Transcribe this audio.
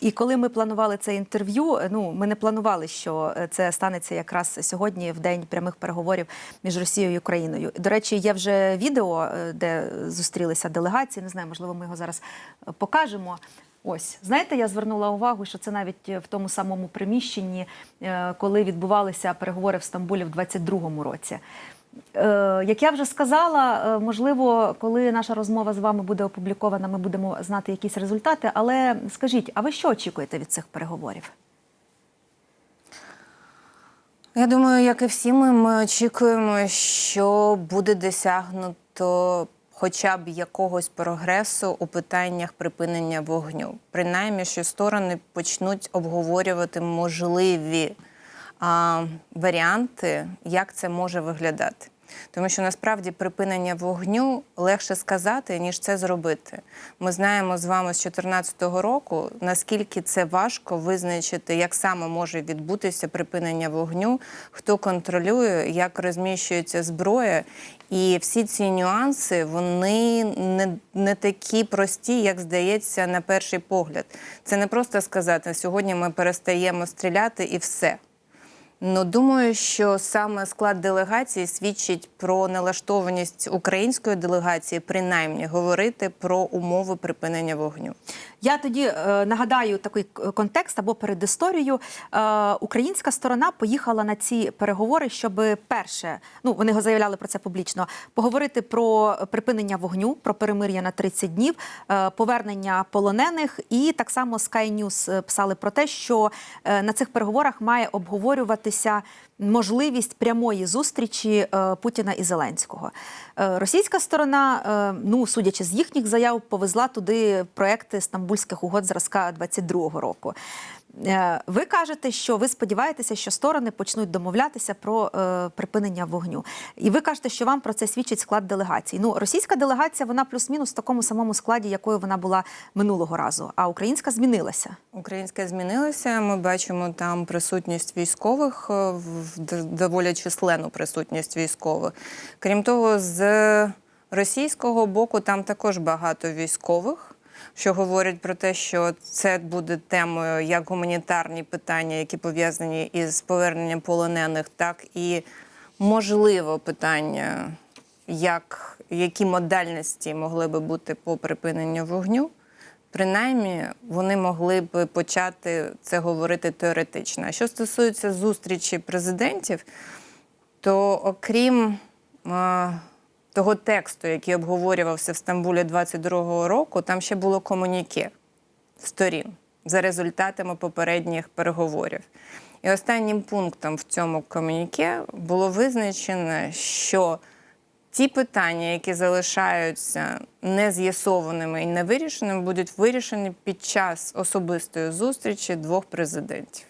І коли ми планували це інтерв'ю, е, ну ми не планували, що е, це станеться якраз сьогодні, в день прямих переговорів між Росією і Україною. До речі, є вже відео, е, де зустрілися делегації. Не знаю, можливо, ми його зараз покажемо. Ось знаєте, я звернула увагу, що це навіть в тому самому приміщенні, коли відбувалися переговори в Стамбулі в 22-му році. Е, Як я вже сказала, е, можливо, коли наша розмова з вами буде опублікована, ми будемо знати якісь результати. Але скажіть, а ви що очікуєте від цих переговорів? Я думаю, як і всі ми, ми очікуємо, що буде досягнуто хоча б якогось прогресу у питаннях припинення вогню. Принаймні, що сторони почнуть обговорювати можливі а, варіанти, як це може виглядати. Тому що насправді припинення вогню легше сказати, ніж це зробити. Ми знаємо з вами з 2014 року, наскільки це важко визначити, як саме може відбутися припинення вогню, хто контролює, як розміщується зброя. І всі ці нюанси вони не, не такі прості, як здається на перший погляд. Це не просто сказати, сьогодні ми перестаємо стріляти і все. Ну, думаю, що саме склад делегації свідчить про налаштованість української делегації, принаймні говорити про умови припинення вогню. Я тоді е, нагадаю такий контекст або передісторію. Е, українська сторона поїхала на ці переговори, щоб перше, ну вони заявляли про це публічно, поговорити про припинення вогню, про перемир'я на 30 днів, е, повернення полонених, і так само Sky News е, писали про те, що е, на цих переговорах має обговорюватися можливість прямої зустрічі е, Путіна і Зеленського. Е, Російська сторона, е, ну судячи з їхніх заяв, повезла туди проекти стамбульських угод зразка 22-го року. Е, Ви кажете, що ви сподіваєтеся, що сторони почнуть домовлятися про е, припинення вогню. І ви кажете, що вам про це свідчить склад делегації. Ну, російська делегація вона плюс-мінус в такому самому складі, якою вона була минулого разу, а українська змінилася. Українська змінилася. Ми бачимо там присутність військових, е, доволі численну присутність військових. Крім того, з російського боку там також багато військових. Що говорять про те, що це буде темою як гуманітарні питання, які пов'язані із поверненням полонених, так і можливо питання, як, які модальності могли би бути по припиненню вогню. Принаймні, вони могли б почати це говорити теоретично. А що стосується зустрічі президентів, то окрім того тексту, який обговорювався в Стамбулі 22-го року, там ще було комуніке сторін за результатами попередніх переговорів. І останнім пунктом в цьому комуніке було визначено, що ті питання, які залишаються нез'ясованими і невирішеними, будуть вирішені під час особистої зустрічі двох президентів.